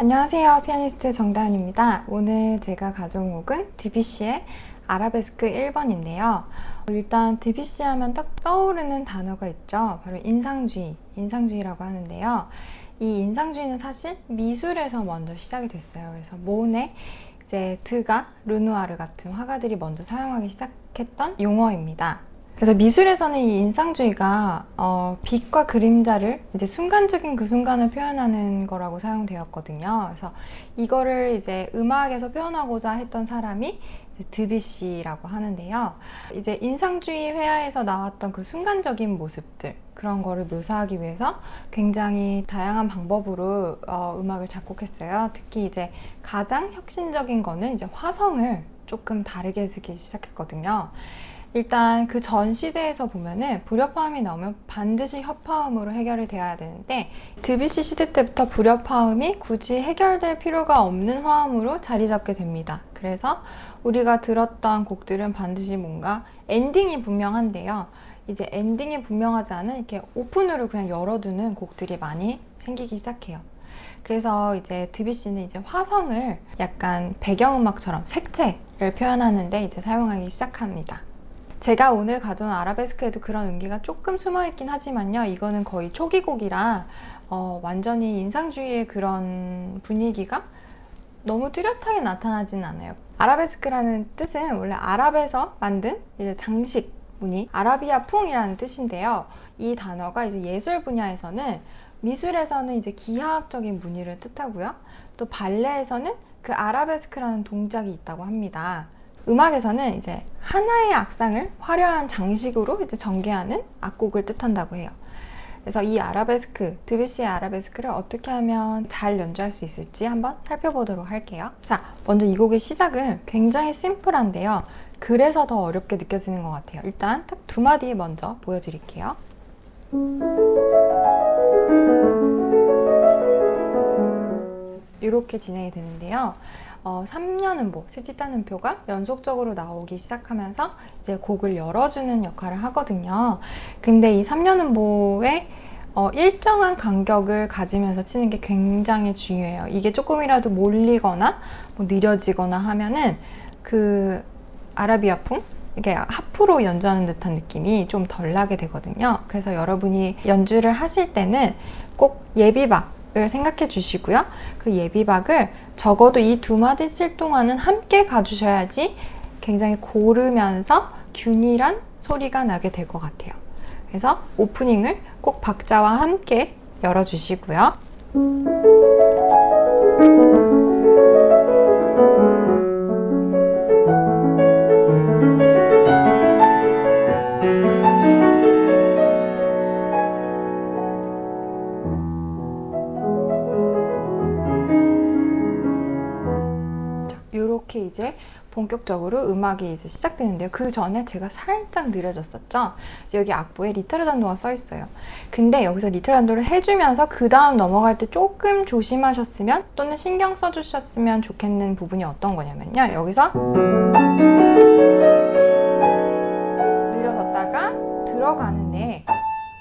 안녕하세요. 피아니스트 정다은입니다. 오늘 제가 가져온 곡은 드뷔시의 아라베스크 1번인데요. 일단 드뷔시 하면 딱 떠오르는 단어가 있죠. 바로 인상주의, 인상주의라고 하는데요. 이 인상주의는 사실 미술에서 먼저 시작이 됐어요. 그래서 모네, 이제 드가, 르누아르 같은 화가들이 먼저 사용하기 시작했던 용어입니다. 그래서 미술에서는 이 인상주의가 어, 빛과 그림자를 이제 순간적인 그 순간을 표현하는 거라고 사용되었거든요. 그래서 이거를 이제 음악에서 표현하고자 했던 사람이 이제 드뷔시라고 하는데요. 이제 인상주의 회화에서 나왔던 그 순간적인 모습들 그런 거를 묘사하기 위해서 굉장히 다양한 방법으로 어, 음악을 작곡했어요. 특히 이제 가장 혁신적인 거는 이제 화성을 조금 다르게 쓰기 시작했거든요. 일단 그 전 시대에서 보면은 불협화음이 나오면 반드시 협화음으로 해결이 돼야 되는데 드뷔시 시대 때부터 불협화음이 굳이 해결될 필요가 없는 화음으로 자리 잡게 됩니다. 그래서 우리가 들었던 곡들은 반드시 뭔가 엔딩이 분명한데요. 이제 엔딩이 분명하지 않은 이렇게 오픈으로 그냥 열어두는 곡들이 많이 생기기 시작해요. 그래서 이제 드뷔시는 이제 화성을 약간 배경음악처럼 색채를 표현하는데 이제 사용하기 시작합니다. 제가 오늘 가져온 아라베스크에도 그런 음기가 조금 숨어 있긴 하지만요. 이거는 거의 초기 곡이라 어, 완전히 인상주의의 그런 분위기가 너무 뚜렷하게 나타나진 않아요. 아라베스크라는 뜻은 원래 아랍에서 만든 장식 무늬, 아라비아 풍이라는 뜻인데요. 이 단어가 이제 예술 분야에서는 미술에서는 이제 기하학적인 무늬를 뜻하고요. 또 발레에서는 그 아라베스크라는 동작이 있다고 합니다. 음악에서는 이제 하나의 악상을 화려한 장식으로 이제 전개하는 악곡을 뜻한다고 해요. 그래서 이 아라베스크, 드뷔시의 아라베스크를 어떻게 하면 잘 연주할 수 있을지 한번 살펴보도록 할게요. 자, 먼저 이 곡의 시작은 굉장히 심플한데요. 그래서 더 어렵게 느껴지는 것 같아요. 일단 딱 두 마디 먼저 보여드릴게요. 이렇게 진행이 되는데요. 어, 3년음보, 세티탄음표가 연속적으로 나오기 시작하면서 이제 곡을 열어주는 역할을 하거든요. 근데 이 3년음보에 어, 일정한 간격을 가지면서 치는 게 굉장히 중요해요. 이게 조금이라도 몰리거나 뭐 느려지거나 하면은 그 아라비아 풍 이게 하프로 연주하는 듯한 느낌이 좀 덜 나게 되거든요. 그래서 여러분이 연주를 하실 때는 꼭 예비박 을 생각해 주시고요. 그 예비박을 적어도 이 두 마디 칠 동안은 함께 가주셔야지 굉장히 고르면서 균일한 소리가 나게 될 것 같아요. 그래서 오프닝을 꼭 박자와 함께 열어주시고요. 이렇게 이제 본격적으로 음악이 이제 시작되는데요. 그 전에 제가 살짝 느려졌었죠. 여기 악보에 리타르 단도가 써 있어요. 근데 여기서 리타르 단도를 해주면서 그 다음 넘어갈 때 조금 조심하셨으면 또는 신경 써주셨으면 좋겠는 부분이 어떤 거냐면요. 여기서 느려졌다가 들어가는데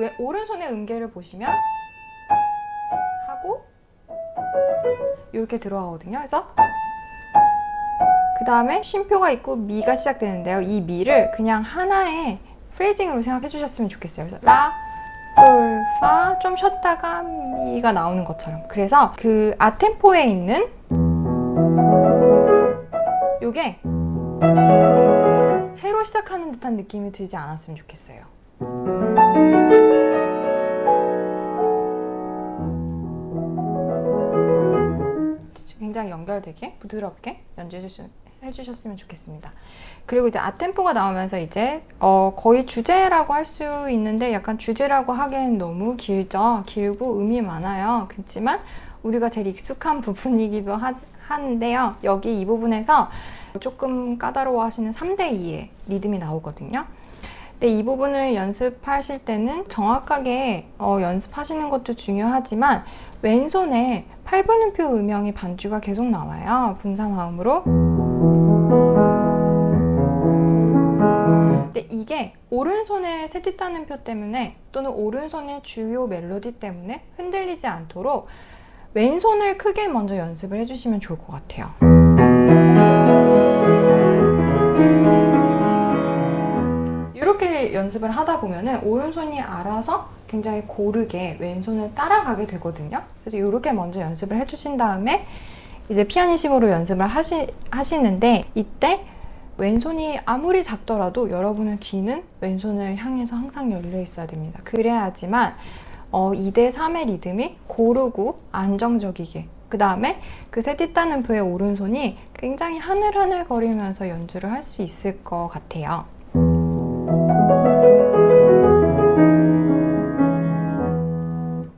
왜 오른손의 음계를 보시면 하고 이렇게 들어가거든요. 그래서 그 다음에 쉼표가 있고 미가 시작되는데요. 이 미를 그냥 하나의 프레이징으로 생각해 주셨으면 좋겠어요. 그래서 라, 솔, 파, 좀 쉬었다가 미가 나오는 것처럼. 그래서 그 아템포에 있는 요게 새로 시작하는 듯한 느낌이 들지 않았으면 좋겠어요. 굉장히 연결되게 부드럽게 연주해 주시, 해주셨으면 좋겠습니다. 그리고 이제 아템포가 나오면서 이제 어, 거의 주제라고 할 수 있는데 약간 주제라고 하기엔 너무 길죠. 길고 음이 많아요. 그렇지만 우리가 제일 익숙한 부분이기도 하, 하는데요. 여기 이 부분에서 조금 까다로워 하시는 3대2의 리듬이 나오거든요. 근데 이 부분을 연습하실 때는 정확하게 어, 연습하시는 것도 중요하지만 왼손에 8분음표 음영의 반주가 계속 나와요. 분삼화음으로. 근데 이게 오른손의 세티탄음표 때문에 또는 오른손의 주요 멜로디 때문에 흔들리지 않도록 왼손을 크게 먼저 연습을 해주시면 좋을 것 같아요. 이렇게 연습을 하다 보면은 오른손이 알아서 굉장히 고르게 왼손을 따라가게 되거든요. 그래서 이렇게 먼저 연습을 해주신 다음에 이제 피아니심으로 연습을 하시, 하시는데 이때 왼손이 아무리 작더라도 여러분의 귀는 왼손을 향해서 항상 열려 있어야 됩니다. 그래야지만 어, 2대 3의 리듬이 고르고 안정적이게 그 다음에 그 세티타는 표의 오른손이 굉장히 하늘하늘 거리면서 연주를 할 수 있을 것 같아요.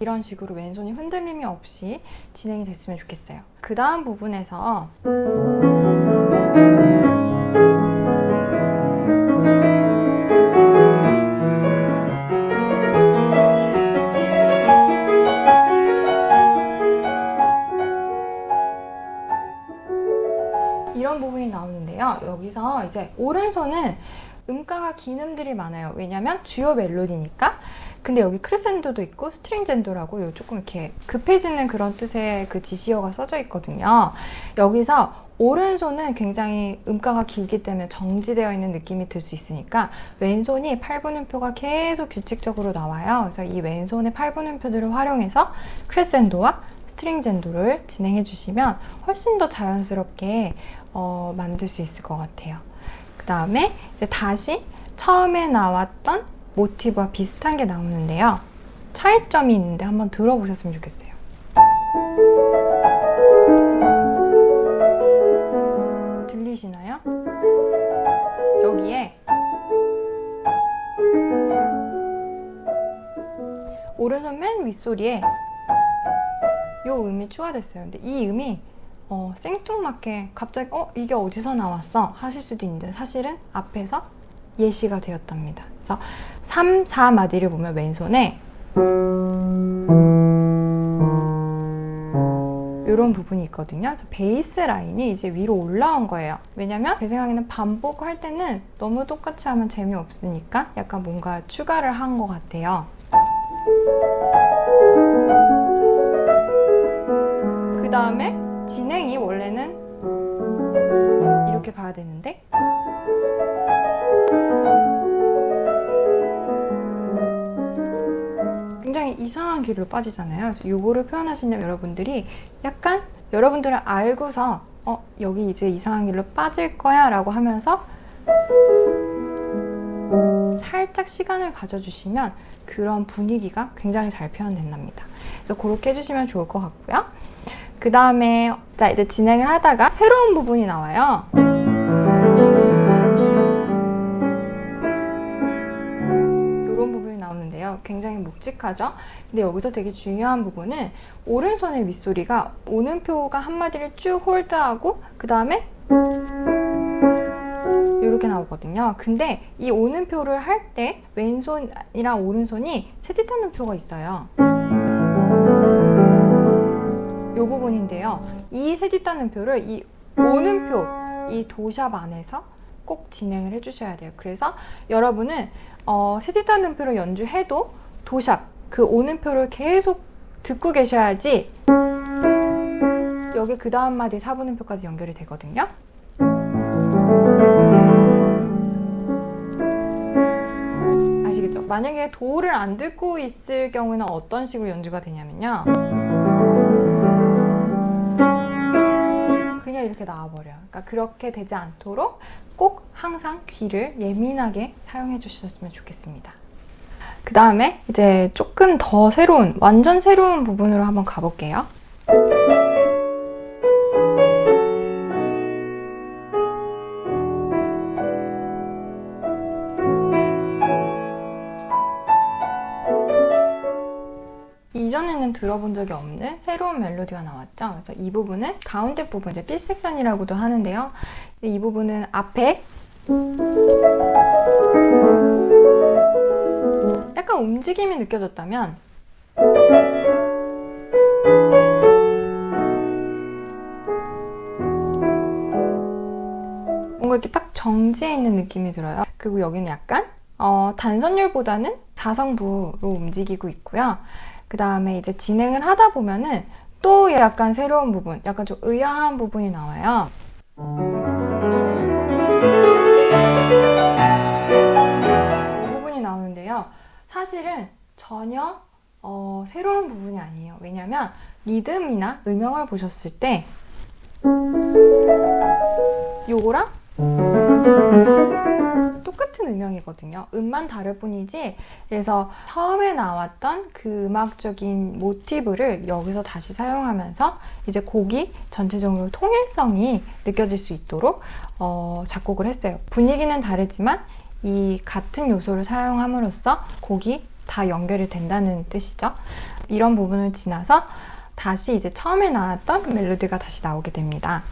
이런 식으로 왼손이 흔들림이 없이 진행이 됐으면 좋겠어요. 그 다음 부분에서 음가가 긴 음들이 많아요. 왜냐면 주요 멜로디니까. 근데 여기 크레센도도 있고 스트링젠도라고 요 조금 이렇게 급해지는 그런 뜻의 그 지시어가 써져 있거든요. 여기서 오른손은 굉장히 음가가 길기 때문에 정지되어 있는 느낌이 들 수 있으니까 왼손이 8분음표가 계속 규칙적으로 나와요. 그래서 이 왼손의 8분음표들을 활용해서 크레센도와 스트링젠도를 진행해 주시면 훨씬 더 자연스럽게 어, 만들 수 있을 것 같아요. 그 다음에 이제 다시 처음에 나왔던 모티브와 비슷한 게 나오는데요. 차이점이 있는데 한번 들어보셨으면 좋겠어요. 들리시나요? 여기에 오른손 맨 윗소리에 요 음이 추가됐어요. 근데 이 음이 어, 생뚱맞게 갑자기 어 이게 어디서 나왔어 하실 수도 있는데 사실은 앞에서 예시가 되었답니다. 그래서 3, 4마디를 보면 왼손에 이런 부분이 있거든요. 그래서 베이스 라인이 이제 위로 올라온 거예요. 왜냐면 제 생각에는 반복할 때는 너무 똑같이 하면 재미없으니까 약간 뭔가 추가를 한 것 같아요. 그 다음에 진행이 원래는 이렇게 가야 되는데 굉장히 이상한 길로 빠지잖아요. 요거를 표현하시는 여러분들이 약간 여러분들은 알고서 어 여기 이제 이상한 길로 빠질 거야 라고 하면서 살짝 시간을 가져주시면 그런 분위기가 굉장히 잘 표현된답니다. 그래서 그렇게 해주시면 좋을 것 같고요. 그 다음에 자 이제 진행을 하다가 새로운 부분이 나와요. 이런 부분이 나오는데요. 굉장히 묵직하죠? 근데 여기서 되게 중요한 부분은 오른손의 윗소리가 오는표가 한마디를 쭉 홀드하고 그 다음에 이렇게 나오거든요. 근데 이 오는표를 할 때 왼손이랑 오른손이 세짓하는 표가 있어요. 이 부분인데요. 이 세짓다는 표를 이 오는 표, 이 도샵 안에서 꼭 진행을 해주셔야 돼요. 그래서 여러분은 어, 세짓다는 표를 연주해도 도샵, 그 오는 표를 계속 듣고 계셔야지 여기 그 다음 마디 4분음 표까지 연결이 되거든요. 아시겠죠? 만약에 도를 안 듣고 있을 경우는 어떤 식으로 연주가 되냐면요. 그냥 이렇게 나와버려요. 그러니까 그렇게 되지 않도록 꼭 항상 귀를 예민하게 사용해 주셨으면 좋겠습니다. 그 다음에 이제 조금 더 새로운, 완전 새로운 부분으로 한번 가볼게요. 이전에는 들어본 적이 없는 새로운 멜로디가 나왔죠. 그래서 이 부분은 가운데 부분, 이제 삘 섹션이라고도 하는데요. 이 부분은 앞에 약간 움직임이 느껴졌다면 뭔가 이렇게 딱 정지해 있는 느낌이 들어요. 그리고 여기는 약간 어, 단선율보다는 4성부로 움직이고 있고요. 그 다음에 이제 진행을 하다 보면은 또 약간 새로운 부분, 약간 좀 의아한 부분이 나와요. 이 부분이 나오는데요. 사실은 전혀 어, 새로운 부분이 아니에요. 왜냐면 리듬이나 음영을 보셨을 때 요거랑 똑같은 음영이거든요. 음만 다를 뿐이지. 그래서 처음에 나왔던 그 음악적인 모티브를 여기서 다시 사용하면서 이제 곡이 전체적으로 통일성이 느껴질 수 있도록 어, 작곡을 했어요. 분위기는 다르지만 이 같은 요소를 사용함으로써 곡이 다 연결이 된다는 뜻이죠. 이런 부분을 지나서 다시 이제 처음에 나왔던 멜로디가 다시 나오게 됩니다.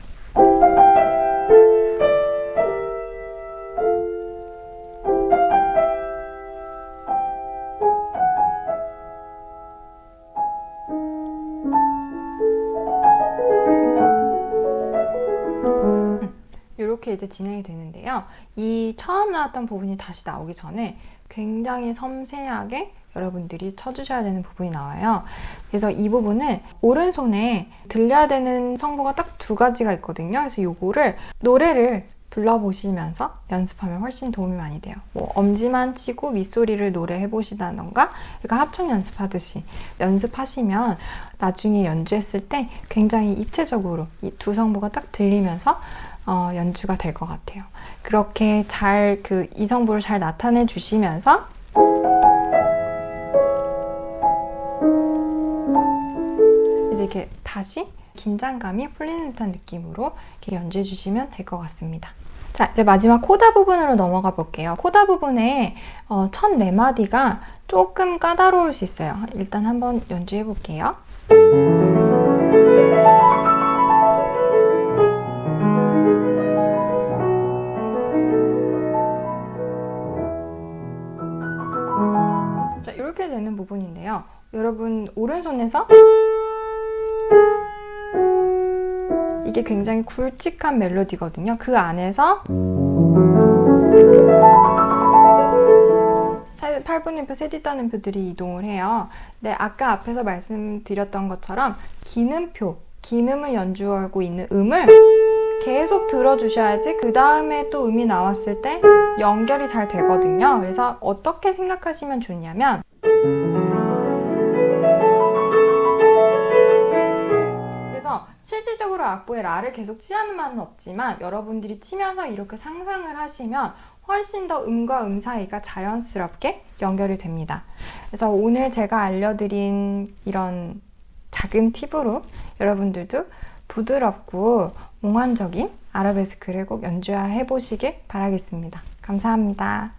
이제 진행이 되는데요. 이 처음 나왔던 부분이 다시 나오기 전에 굉장히 섬세하게 여러분들이 쳐주셔야 되는 부분이 나와요. 그래서 이 부분은 오른손에 들려야 되는 성부가 딱 두 가지가 있거든요. 그래서 요거를 노래를 불러보시면서 연습하면 훨씬 도움이 많이 돼요. 뭐 엄지만 치고 윗소리를 노래해 보시다던가 그러니까 합청 연습하듯이 연습하시면 나중에 연주했을 때 굉장히 입체적으로 이 두 성부가 딱 들리면서 어, 연주가 될 것 같아요. 그렇게 잘 그 이성부를 잘 나타내 주시면서 이제 이렇게 다시 긴장감이 풀리는 듯한 느낌으로 이렇게 연주해 주시면 될 것 같습니다. 자, 이제 마지막 코다 부분으로 넘어가 볼게요. 코다 부분에 어, 첫 네 마디가 조금 까다로울 수 있어요. 일단 한번 연주해 볼게요. 자, 이렇게 되는 부분인데요. 여러분, 오른손에서 이게 굉장히 굵직한 멜로디거든요. 그 안에서 8분음표, 세디따는표들이 이동을 해요. 네, 아까 앞에서 말씀드렸던 것처럼 기는표, 기음을 연주하고 있는 음을 계속 들어주셔야지 그 다음에 또 음이 나왔을 때 연결이 잘 되거든요. 그래서 어떻게 생각하시면 좋냐면 실질적으로 악보에 라를 계속 치하는 말은 없지만 여러분들이 치면서 이렇게 상상을 하시면 훨씬 더 음과 음 사이가 자연스럽게 연결이 됩니다. 그래서 오늘 제가 알려드린 이런 작은 팁으로 여러분들도 부드럽고 몽환적인 아라베스크를 꼭 연주해 보시길 바라겠습니다. 감사합니다.